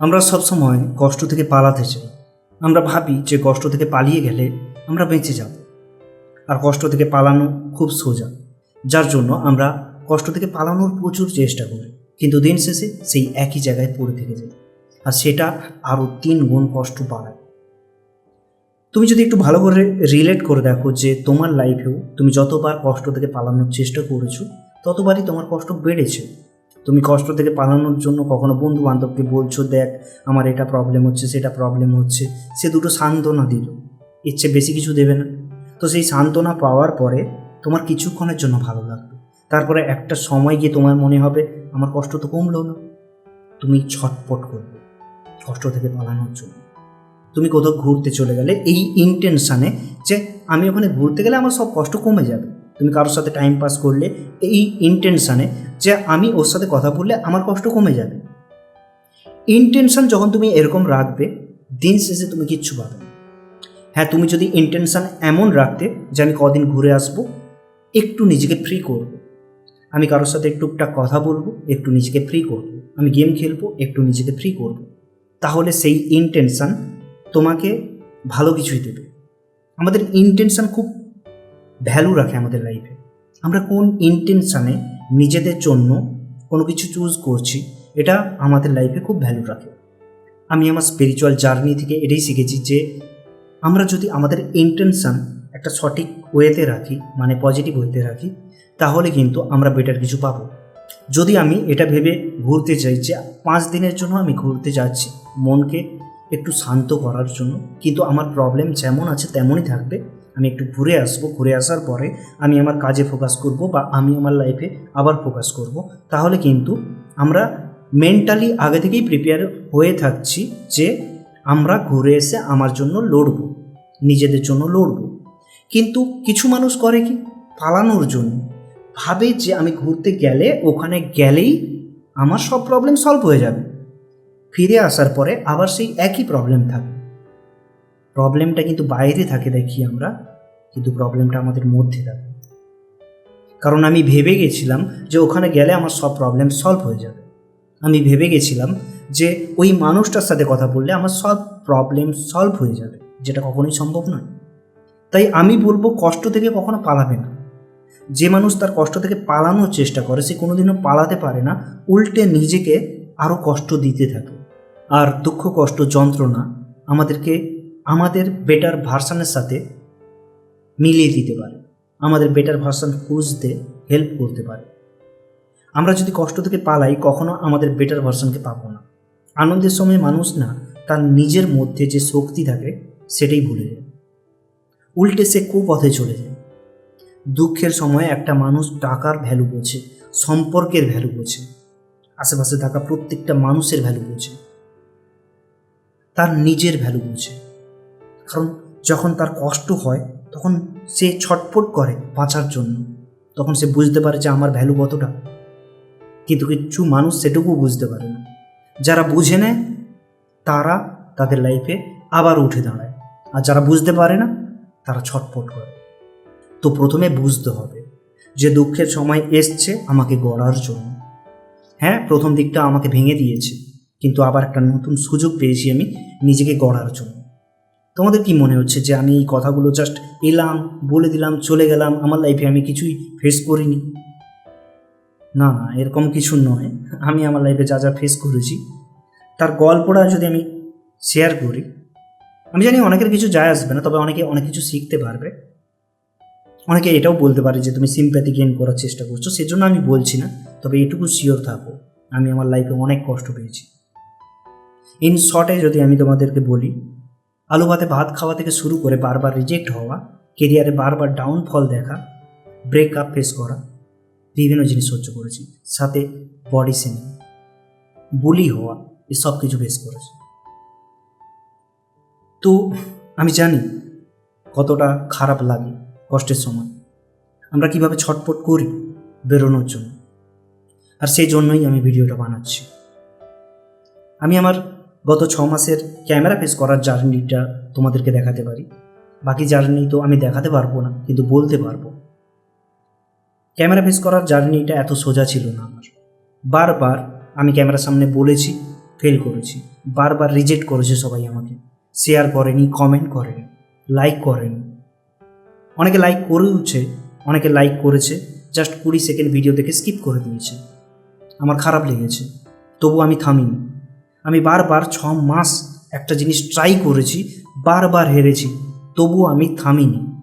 আমরা সবসময় কষ্ট থেকে পালাতে চাই। আমরা ভাবি যে কষ্ট থেকে পালিয়ে গেলে আমরা বেঁচে যাব। আর কষ্ট থেকে পালানো খুব সোজা, যার জন্য আমরা কষ্ট থেকে পালানোর প্রচুর চেষ্টা করি। কিন্তু দিন শেষে সেই একই জায়গায় পড়ে থেকে যাই আর সেটা আরও তিন গুণ কষ্ট বাড়ায়। তুমি যদি একটু ভালো করে রিলেট করে দেখো যে তোমার লাইফেও তুমি যতবার কষ্ট থেকে পালানোর চেষ্টা করেছ, ততবারই তোমার কষ্ট বেড়েছে। তুমি কষ্ট থেকে পালানোর জন্য কখনো বন্ধু বান্ধবকে বলছো, দেখ, আমার এটা প্রবলেম হচ্ছে, সেটা প্রবলেম হচ্ছে। সে দুটো সান্ত্বনা দিল। ইচ্ছে বেশি কিছু দেবে না। তো সেই সান্ত্বনা পাওয়ার পরে তোমার কিছুক্ষণের জন্য ভালো লাগবে। তারপরে একটা সময় গিয়ে তোমার মনে হবে, আমার কষ্ট তো কমলো না। তুমি ছটপট করবে কষ্ট থেকে পালানোর জন্য। তুমি কোথাও ঘুরতে চলে গেলে এই ইন্টেনশানে যে আমি ওখানে ঘুরতে গেলে আমার সব কষ্ট কমে যাবে। তুমি কারোর সাথে টাইম পাস করলে এই ইন্টেনশানে যে আমি ওর সাথে কথা বললে আমার কষ্ট কমে যাবে। ইন্টেনশন যখন তুমি এরকম রাখবে, দিন শেষে তুমি কিচ্ছু পাবে হ্যাঁ তুমি যদি ইন্টেনশন এমন রাখতে যে আমি কদিন ঘুরে আসব, একটু নিজেকে ফ্রি করব। আমি কারোর সাথে টুকটাক কথা বলব, একটু নিজেকে ফ্রি করব। আমি গেম খেলব, একটু নিজেকে ফ্রি করব। তাহলে সেই ইন্টেনশন তোমাকে ভালো কিছুই দেবে। আমাদের ইন্টেনশন খুব ভ্যালু রাখে আমাদের লাইফে আমরা কোন ইন্টেনশানে নিজেদের জন্য কোনো কিছু চুজ করছি, এটা আমাদের লাইফে খুব ভ্যালু রাখে। আমি আমার স্পিরিচুয়াল জার্নি থেকে এটাই শিখেছি যে, আমরা যদি আমাদের ইন্টেনশান একটা সঠিক ওয়েতে রাখি মানে পজিটিভ ওয়েতে রাখি, তাহলে কিন্তু আমরা বেটার কিছু পাবো। যদি আমি এটা ভেবে ঘুরতে চাই যে, পাঁচ দিনের জন্য আমি ঘুরতে যাচ্ছি, মনকে একটু শান্ত করার জন্য, কিন্তু আমার প্রবলেম যেমন আছে তেমনই থাকবে আমি একটু ঘুরে আসব, ঘুরে আসার পরে আমি আমার কাজে ফোকাস করব বা আমি আমার লাইফে আবার ফোকাস করব। তাহলে কিন্তু আমরা মেন্টালি আগে থেকেই প্রিপেয়ার হয়ে থাকছি যে আমরা ঘুরে এসে আমার জন্য লড়ব, নিজেদের জন্য লড়ব। কিন্তু কিছু মানুষ করে কি? পালানোর জন্য। ভাবে যে আমি ঘুরতে গেলে ওখানে গেলেই আমার সব প্রবলেম সলভ হয়ে যাবে। ফিরে আসার পরে আবার সেই একই প্রবলেম থাকে প্রবলেমটা কিন্তু বাইরে থাকে দেখি আমরা, কিন্তু প্রবলেমটা আমাদের মধ্যে থাকে। কারণ আমি ভেবে গেছিলাম যে ওখানে গেলে আমার সব প্রবলেম সলভ হয়ে যাবে। আমি ভেবে গেছিলাম যে ওই মানুষটার সাথে কথা বললে আমার সব প্রবলেম সলভ হয়ে যাবে, যেটা কখনোই সম্ভব নয়। তাই আমি বলব কষ্ট থেকে কখনো পালাবে না। যে মানুষ তার কষ্ট থেকে পালানোর চেষ্টা করে, সে কোনোদিনও পালাতে পারে না, উল্টে নিজেকে আরও কষ্ট দিতে থাকে। আর দুঃখ, কষ্ট, যন্ত্রণা আমাদেরকে আমাদের বেটার ভার্সানের সাথে মিলিয়ে দিতে পারে। আমাদের বেটার ভার্সান খুঁজতে হেল্প করতে পারে। আমরা যদি কষ্ট থেকে পালাই, কখনো আমাদের বেটার ভার্সনকে পাবো না। আনন্দের সময় মানুষ না, তার নিজের মধ্যে যে শক্তি থাকে, সেটাই ভুলে যায়। উল্টে সে কুপথে চলে যায়। দুঃখের সময় একটা মানুষ টাকার ভ্যালু বোঝে, সম্পর্কের ভ্যালু বোঝে, আশেপাশে থাকা প্রত্যেকটা মানুষের ভ্যালু বোঝে, তার নিজের ভ্যালু বোঝে। কারণ যখন তার কষ্ট হয়, তখন সে ছটফট করে বাঁচার জন্য। তখন সে বুঝতে পারে যে আমার ভ্যালু কতটা। কিন্তু কিছু মানুষ সেটুকু বুঝতে পারে না। যারা বুঝে নেয়, তারা তাদের লাইফে আবার উঠে দাঁড়ায়। আর যারা বুঝতে পারে না, তারা ছটফট করে। তো প্রথমে বুঝতে হবে যে দুঃখের সময় এসছে আমাকে গড়ার জন্য। হ্যাঁ প্রথম দিকটা আমাকে ভেঙে দিয়েছে, কিন্তু আবার একটা নতুন সুযোগ পেয়েছি আমি নিজেকে গড়ার জন্য। তোমাদের কি মনে হচ্ছে যে আমি এই কথাগুলো জাস্ট এলাম, বলে দিলাম, চলে গেলাম, আমার লাইফে আমি কিছুই ফেস করিনি? না না, এরকম কিছু নয়। আমি আমার লাইফে যা যা ফেস করেছি, তার গল্পটা যদি আমি শেয়ার করি, আমি জানি অনেকের কিছু যায় আসবে না, তবে অনেকে অনেক কিছু শিখতে পারবে। অনেকে এটাও বলতে পারে যে তুমি সিম্প্যাথি গেন করার চেষ্টা করছ, সেজন্য আমি বলছি না, তবে এটুকু শিওর থাকো, আমি আমার লাইফে অনেক কষ্ট পেয়েছি। ইন শর্টে যদি আমি তোমাদেরকে বলি আলু ভাতে ভাত খাওয়া থেকে শুরু করে বারবার রিজেক্ট হওয়া কেরিয়ারে বারবার ডাউনফল দেখা ব্রেকআপ ফেস করা, বিভিন্ন জিনিস সহ্য করেছি। সাথে বডি সেমিং বুলি হওয়া, এসব কিছু ফেস করেছি। তো আমি জানি কতটা খারাপ লাগে কষ্টের সময়। আমরা কীভাবে ছটপট করি বেরোনোর জন্য। আর সেই জন্যই আমি ভিডিওটা বানাচ্ছি। আমি আমার গত ছ মাসের ক্যামেরা ফেস করার জার্নিটা তোমাদেরকে দেখাতে পারি। বাকি জার্নি তো আমি দেখাতে পারব না, কিন্তু বলতে পারব। ক্যামেরা ফেস করার জার্নিটা এত সোজা ছিল না আমার। বারবার আমি ক্যামেরার সামনে বলেছি ফেল করেছি। বারবার রিজেক্ট করেছে সবাই আমাকে। শেয়ার করেনি কমেন্ট করেনি লাইক করেনি। অনেকে লাইক করেওছে, অনেকে লাইক করেছে জাস্ট কুড়ি সেকেন্ড ভিডিও দেখে স্কিপ করে দিয়েছে। আমার খারাপ লেগেছে, তবু আমি থামিনি। আমি বারবার ছ মাস একটা জিনিস ট্রাই করেছি, বারবার হেরেছি তবু আমি থামিনি।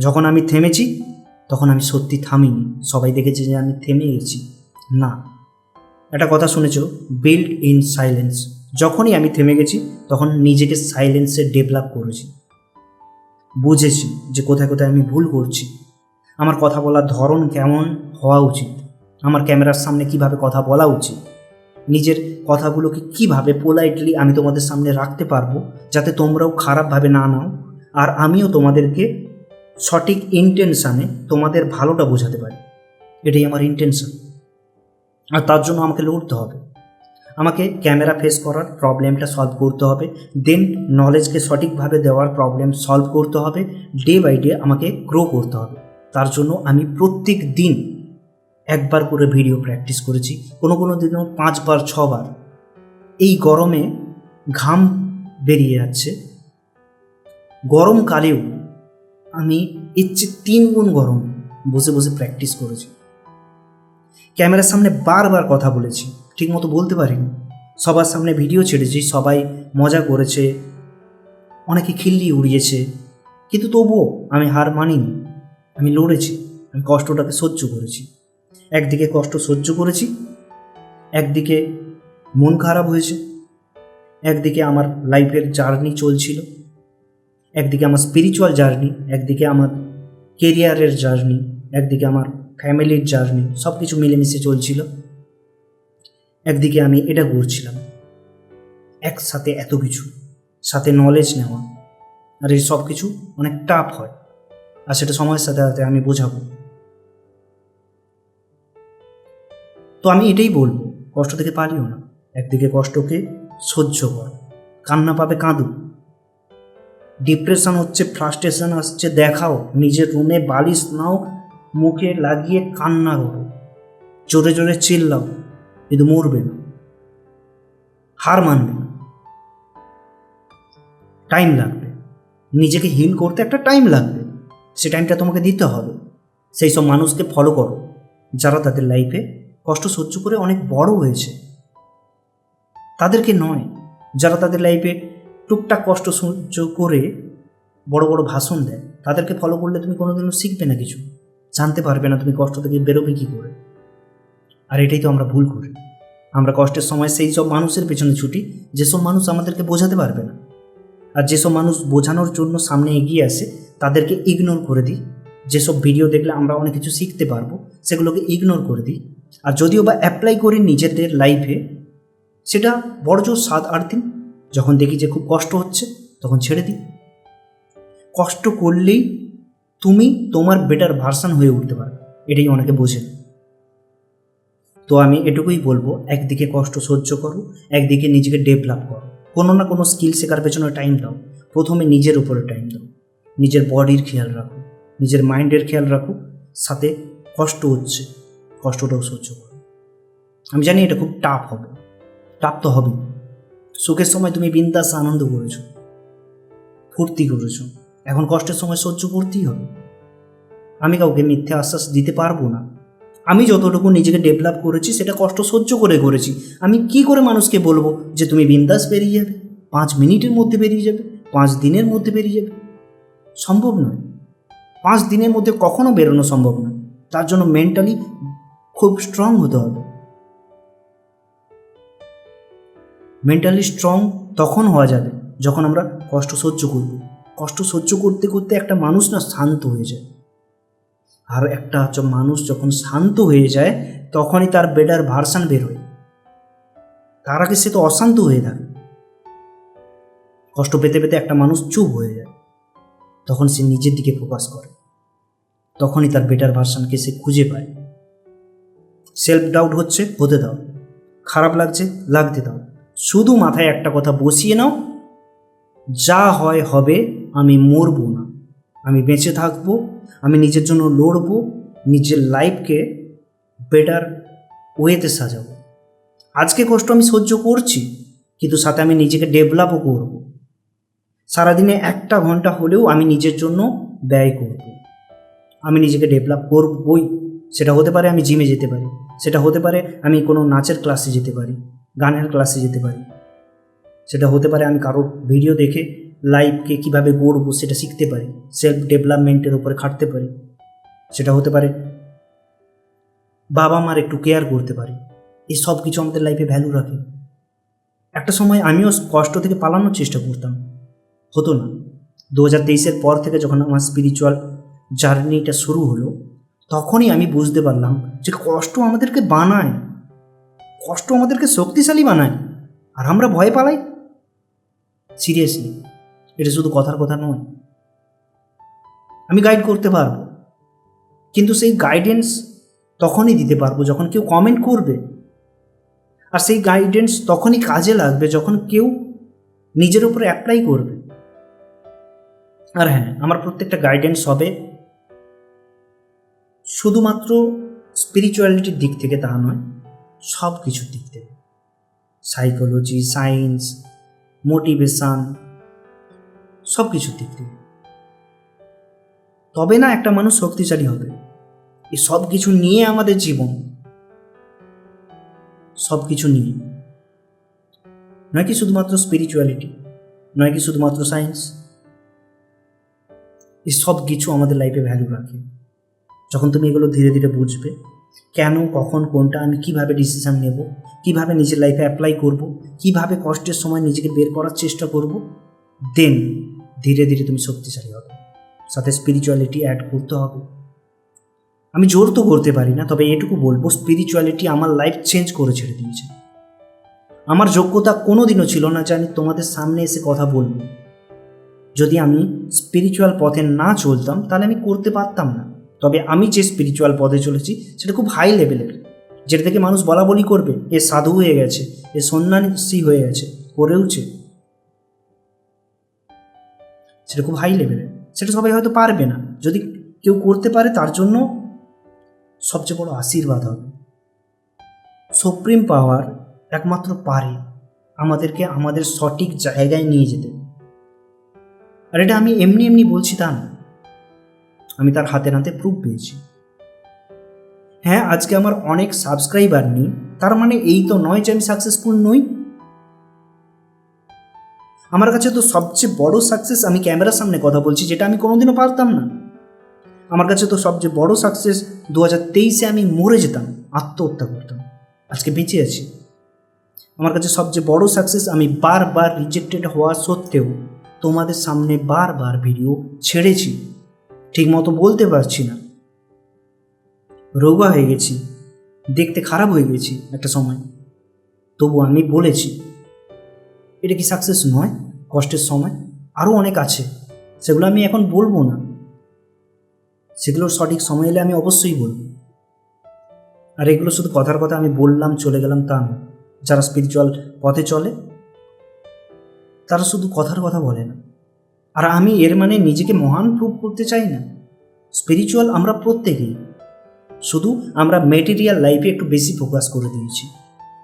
যখন আমি থেমেছি, তখন আমি সত্যি থামিনি। সবাই দেখেছে যে আমি থেমে গেছি। না। একটা কথা শুনেছ? বিল্ড ইন সাইলেন্স যখনই আমি থেমে গেছি, তখন নিজেকে সাইলেন্সে ডেভেলপ করেছি। বুঝেছি যে কোথায় কোথায় আমি ভুল করছি। আমার কথা বলার ধরন কেমন হওয়া উচিত? আমার ক্যামেরার সামনে কীভাবে কথা বলা উচিত? নিজের কথাগুলোকে কীভাবে পোলাইটলি আমি তোমাদের সামনে রাখতে পারব যাতে তোমরাও খারাপভাবে না নাও, আর আমিও তোমাদেরকে সঠিক ইন্টেনশানে তোমাদের ভালোটা বোঝাতে পারি। এটাই আমার ইন্টেনশন আর তার জন্য আমাকে লড়তে হবে। আমাকে ক্যামেরা ফেস করার প্রবলেমটা সলভ করতে হবে দেন নলেজকে সঠিকভাবে দেওয়ার প্রবলেম সলভ করতে হবে ডে বাই ডে আমাকে গ্রো করতে হবে। তার জন্য আমি প্রত্যেক দিন একবার করে ভিডিও প্র্যাকটিস করেছি। কোনো কোনো দিনও পাঁচবার, ছবার। এই গরমে ঘাম বেরিয়ে যাচ্ছে। গরমকালেও আমি এর চেয়ে তিন গুণ গরম বসে বসে প্র্যাকটিস করেছি। ক্যামেরার সামনে বারবার কথা বলেছি। ঠিকমতো বলতে পারিনি। সবার সামনে ভিডিও ছেড়েছি, সবাই মজা করেছে, অনেকে খিল্লি উড়িয়েছে। কিন্তু তবুও আমি হার মানিনি। আমি লড়েছি, আমি কষ্টটাকে সহ্য করেছি। একদিকে কষ্ট সহ্য করেছি, একদিকে মন খারাপ হয়েছে, একদিকে আমার লাইফের জার্নি চলছিল, একদিকে আমার স্পিরিচুয়াল জার্নি একদিকে আমার কেরিয়ারের জার্নি একদিকে আমার ফ্যামিলির জার্নি সব কিছু মিলেমিশে চলছিল। একদিকে আমি এটা করছিলাম, একসাথে এত কিছু, সাথে নলেজ নেওয়া, আর এই সব কিছু অনেক টাফ হয়, আর সেটা সময়ের সাথে সাথে আমি বোঝাবো। তো আমি এটাই বলব, কষ্ট থেকে পারিও না। একদিকে কষ্টকে সহ্য কর, কান্না পাবে কাঁদু। ডিপ্রেশন হচ্ছে ফ্রাস্ট্রেশন আসছে, দেখাও নিজের রুমে বালিশ নাও, মুখে লাগিয়ে কান্না করো। জোরে জোরে চিল্লাও, কিন্তু মরবে না। হার মানবে না। টাইম লাগবে। নিজেকে হিল করতে একটা টাইম লাগবে। সে টাইমটা তোমাকে দিতে হবে। সেই সব মানুষকে ফলো করো, যারা তাদের লাইফে কষ্ট সহ্য করে অনেক বড় হয়েছে। তাদেরকে নয়, যারা তাদের লাইফে টুকটাক কষ্ট সহ্য করে বড় বড় ভাষণ দেয়, তাদেরকে ফলো করলে তুমি কোনোদিনও শিখবে না কিছু। জানতে পারবে না তুমি কষ্ট থেকে বেরোবে কী করে। আর এটাই তো আমরা ভুল করি। আমরা কষ্টের সময় সেই সব মানুষের পেছনে ছুটি, যেসব মানুষ আমাদেরকে বোঝাতে পারবে না। আর যেসব মানুষ বোঝানোর জন্য সামনে এগিয়ে আসে, তাদেরকে ইগনোর করে দিই। যেসব ভিডিও দেখলে আমরা অনেক কিছু শিখতে পারব, সেগুলোকে ইগনোর করে দিই। আর যদিও বা অ্যাপ্লাই করি নিজেদের লাইফে সেটা বড় জোর সাত আট দিন। যখন দেখি যে খুব কষ্ট হচ্ছে, তখন ছেড়ে দিই। কষ্ট করলেই তুমি তোমার বেটার ভার্সান হয়ে উঠতে পারবে এটাই অনেকে বোঝে। তো আমি এটুকুই বলব, একদিকে কষ্ট সহ্য করো, একদিকে নিজেকে ডেভেলপ করো। কোনো না কোনো স্কিল শেখার পেছনে টাইম দাও। প্রথমে নিজের উপরে টাইম দাও। নিজের বডির খেয়াল রাখো। নিজের মাইন্ডের খেয়াল রাখো। সাথে কষ্ট হচ্ছে। কষ্টটাও সহ্য করো। আমি জানি এটা খুব টাফ হবে। টাফ তো হবেই। সুখের সময় তুমি বিন্দাস আনন্দ করেছ। ফুর্তি করেছ। এখন কষ্টের সময় সহ্য করতেই হবে। আমি কাউকে মিথ্যে আশ্বাস দিতে পারব না। আমি যতটুকু নিজেকে ডেভেলপ করেছি, সেটা কষ্ট সহ্য করে করেছি। আমি কি করে মানুষকে বলব যে তুমি বিন্দাস বেরিয়ে যাবে? পাঁচ মিনিটের মধ্যে বেরিয়ে যাবে? পাঁচ দিনের মধ্যে বেরিয়ে যাবে? সম্ভব নয়। পাঁচ দিনের মধ্যে কখনো বেরোনো সম্ভব নয়। তার জন্য মেন্টালি খুব স্ট্রং হতে হবে মেন্টালি স্ট্রং তখন হওয়া যাবে, যখন আমরা কষ্ট সহ্য করব। কষ্ট সহ্য করতে করতে একটা মানুষ না শান্ত হয়ে যায়। আর একটা হচ্ছে মানুষ যখন শান্ত হয়ে যায়, তখনই তার বেটার ভার্সান বেরোয় তার আগে সে তো অশান্ত হয়ে থাকে। কষ্ট পেতে পেতে একটা মানুষ চুপ হয়ে যায়। তখন সে নিজের দিকে ফোকাস করে। তখনই তার বেটার ভার্সানকে সে খুঁজে পায়। সেলফ ডাউট হচ্ছে হতে দাও। খারাপ লাগছে, লাগতে দাও। শুধু মাথায় একটা কথা বসিয়ে নাও, যা হয় হবে, আমি মরবো না। আমি বেঁচে থাকব, আমি নিজের জন্য লড়বো, নিজের লাইফকে বেটার ওয়েতে সাজাবো। আজকে কষ্ট আমি সহ্য করছি, কিন্তু সাথে আমি নিজেকে ডেভেলপও করব। সারাদিনে একটা ঘণ্টা হলেও আমি নিজের জন্য ব্যয় করব। আমি নিজেকে ডেভেলপ করবই, সেটা হতে পারে আমি জিমে যেতে পারি। সেটা হতে পারে আমি কোনো নাচের ক্লাসে যেতে পারি, গানের ক্লাসে যেতে পারি। সেটা হতে পারে আমি কারোর ভিডিও দেখে লাইফকে কীভাবে গড়বো সেটা শিখতে পারি সেলফ ডেভেলপমেন্টের উপরে খাটতে পারি। সেটা হতে পারে বাবা মার একটু কেয়ার করতে পারি, এই সব কিছু আমাদের লাইফে ভ্যালু রাখে। একটা সময় আমিও কষ্ট থেকে পালানোর চেষ্টা করতাম, হতো না। দু হাজার তেইশের পর থেকে যখন আমার স্পিরিচুয়াল জার্নিটা শুরু হলো তখনই আমি বুঝতে পারলাম যে কষ্ট আমাদেরকে বানায়। কষ্ট আমাদেরকে শক্তিশালী বানায়। আর আমরা ভয় পালাই। সিরিয়াসলি এটা শুধু কথার কথা নয়। আমি গাইড করতে পারব। কিন্তু সেই গাইডেন্স তখনই দিতে পারব যখন কেউ কমেন্ট করবে। আর সেই গাইডেন্স তখনই কাজে লাগবে যখন কেউ নিজের উপরে অ্যাপ্লাই করবে। আর হ্যাঁ আমার প্রত্যেকটা গাইডেন্স হবে। শুধুমাত্র স্পিরিচুয়ালিটির দিক থেকে তা নয় সব কিছুর দিক থেকে। সাইকোলজি সায়েন্স মোটিভেশান সব কিছুর দিক থেকে। তবে না, একটা মানুষ শক্তিশালী হবে। এই সব কিছু নিয়ে আমাদের জীবন। সব কিছু নিয়ে। নয় কি শুধুমাত্র স্পিরিচুয়ালিটি নয় কি শুধুমাত্র সায়েন্স এই সব কিছু আমাদের লাইফে ভ্যালু রাখে। যখন তুমি এগুলো ধীরে ধীরে বুঝবে, কেন, কখন, কোনটা, আমি কীভাবে ডিসিশন নেব, কীভাবে নিজের লাইফে অ্যাপ্লাই করব, কীভাবে কষ্টের সময় নিজেকে বের করার চেষ্টা করব দেন ধীরে ধীরে তুমি শক্তিশালী হবে। সাথে স্পিরিচুয়ালিটি অ্যাড করতে হবে। আমি জোর তো করতে পারি না, তবে এটুকু বলব স্পিরিচুয়ালিটি আমার লাইফ চেঞ্জ করে ছেড়ে দিয়েছে। আমার যোগ্যতা কোনো দিনও ছিল না যে আমি তোমাদের সামনে এসে কথা বলব। যদি আমি স্পিরিচুয়াল পথে না চলতাম, তাহলে আমি করতে পারতাম না। তবে আমি যে স্পিরিচুয়াল পদে চলেছি, সেটা খুব হাই লেভেলের যেটা থেকে মানুষ বলা বলি করবে, এ সাধু হয়ে গেছে, এ সন্ন্যাসী হয়ে গেছে, করেওছে। সেটা খুব হাই লেভেলের সেটা সবাই হয়তো পারবে না। যদি কেউ করতে পারে, তার জন্য সবচেয়ে বড় আশীর্বাদ হবে। সুপ্রিম পাওয়ার একমাত্র পারে আমাদেরকে আমাদের সঠিক জায়গায় নিয়ে যেতে। আর এটা আমি এমনি এমনি বলছি তা না। আমি তার হাতে নাতে প্রুফ পেয়েছি। হ্যাঁ আজকে আমার অনেক সাবস্ক্রাইবার নেই, তার মানে এই তো নয় যে আমি সাকসেসফুল নই। আমার কাছে তো সবচেয়ে বড় সাকসেস আমি ক্যামেরার সামনে কথা বলছি, যেটা আমি কোনোদিনও পারতাম না। আমার কাছে তো সবচেয়ে বড় সাকসেস দু হাজার তেইশে আমি মরে যেতাম, আত্মহত্যা করতাম, আজকে বেঁচে আছি। আমার কাছে সবচেয়ে বড় সাকসেস আমি বারবার রিজেক্টেড হওয়া সত্ত্বেও তোমাদের সামনে বারবার ভিডিও ছেড়েছি। ঠিকমতো বলতে পারছি না। রোগা হয়ে গেছি, দেখতে খারাপ হয়ে গেছি একটা সময়। তবু আমি বলেছি, এটা কি সাকসেস নয়? কষ্টের সময়? আরও অনেক আছে, সেগুলো আমি এখন বলব না। সেগুলোর সঠিক সময় এলে আমি অবশ্যই বলব। আর এগুলো শুধু কথার কথা আমি বললাম, চলে গেলাম তা না যারা স্পিরিচুয়াল পথে চলে, তারা শুধু কথার কথা বলে না। আর আমি এর মানে নিজেকে মহান প্রুভ করতে চাই না। স্পিরিচুয়াল আমরা প্রত্যেকেই। শুধু আমরা মেটেরিয়াল লাইফে একটু বেশি ফোকাস করে দিয়েছি।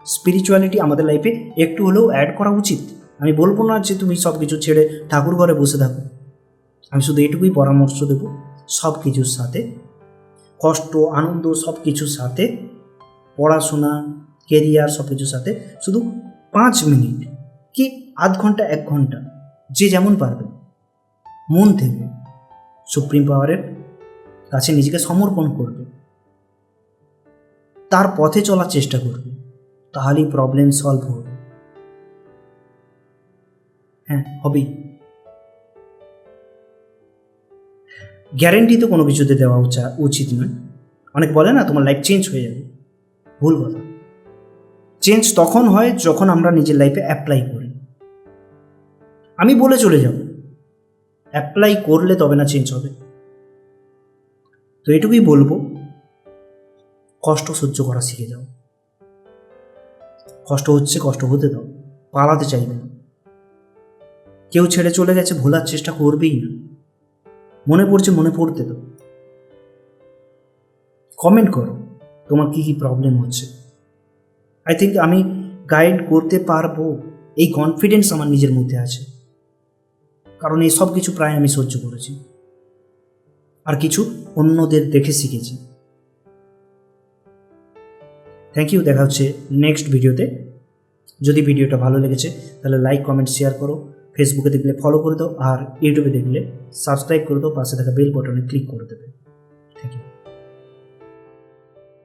স্পিরিচুয়ালিটি আমাদের লাইফে একটু হলেও অ্যাড করা উচিত। আমি বলব না যে তুমি সব কিছু ছেড়ে ঠাকুর ঘরে বসে থাকো। আমি শুধু এটুকুই পরামর্শ দেবো সব কিছুর সাথে। কষ্ট, আনন্দ সব কিছুর সাথে। পড়াশোনা কেরিয়ার সব কিছুর সাথে। শুধু পাঁচ মিনিট কি আধ ঘণ্টা, এক ঘণ্টা, যে যেমন পারবে। মন থেকে সুপ্রিম পাওয়ারের কাছে নিজেকে সমর্পণ করবে। তার পথে চলার চেষ্টা করবে। তাহলেই প্রবলেম সলভ হবে। হ্যাঁ হবেই। গ্যারেন্টি তো কোনো কিছুতে দেওয়া উচা- উচিত নয়। অনেক বলে না, তোমার লাইফ চেঞ্জ হয়ে যাবে। ভুল কথা। চেঞ্জ তখন হয় যখন আমরা নিজের লাইফে অ্যাপ্লাই করি। আমি বলে চলে যাব। অ্যাপ্লাই করলে তবে না চেঞ্জ হবে। তো এটুকুই বলব, কষ্ট সহ্য করা শিখে যাও। কষ্ট হচ্ছে, কষ্ট হতে দাও, পালাতে চাইবে না। কেউ ছেড়ে চলে গেছে, ভোলার চেষ্টা করবেই না। মনে পড়ছে, মনে পড়তে দাও। কমেন্ট করো, তোমার কী কী প্রবলেম হচ্ছে। আই থিঙ্ক আমি গাইড করতে পারব, এই কনফিডেন্স আমার নিজের মধ্যে আছে। কারণ এই সব কিছু প্রায় আমি সহ্য করেছি। আর কিছু অন্যদের দেখে শিখেছি। থ্যাংক ইউ দেখা হচ্ছে নেক্সট ভিডিওতে যদি ভিডিওটা ভালো লেগেছে, তাহলে লাইক কমেন্ট শেয়ার করো। ফেসবুকে দেখলে ফলো করে দাও। আর ইউটিউবে দেখলে সাবস্ক্রাইব করে দাও। পাশে থাকা বেল বাটনে ক্লিক করে দেবে।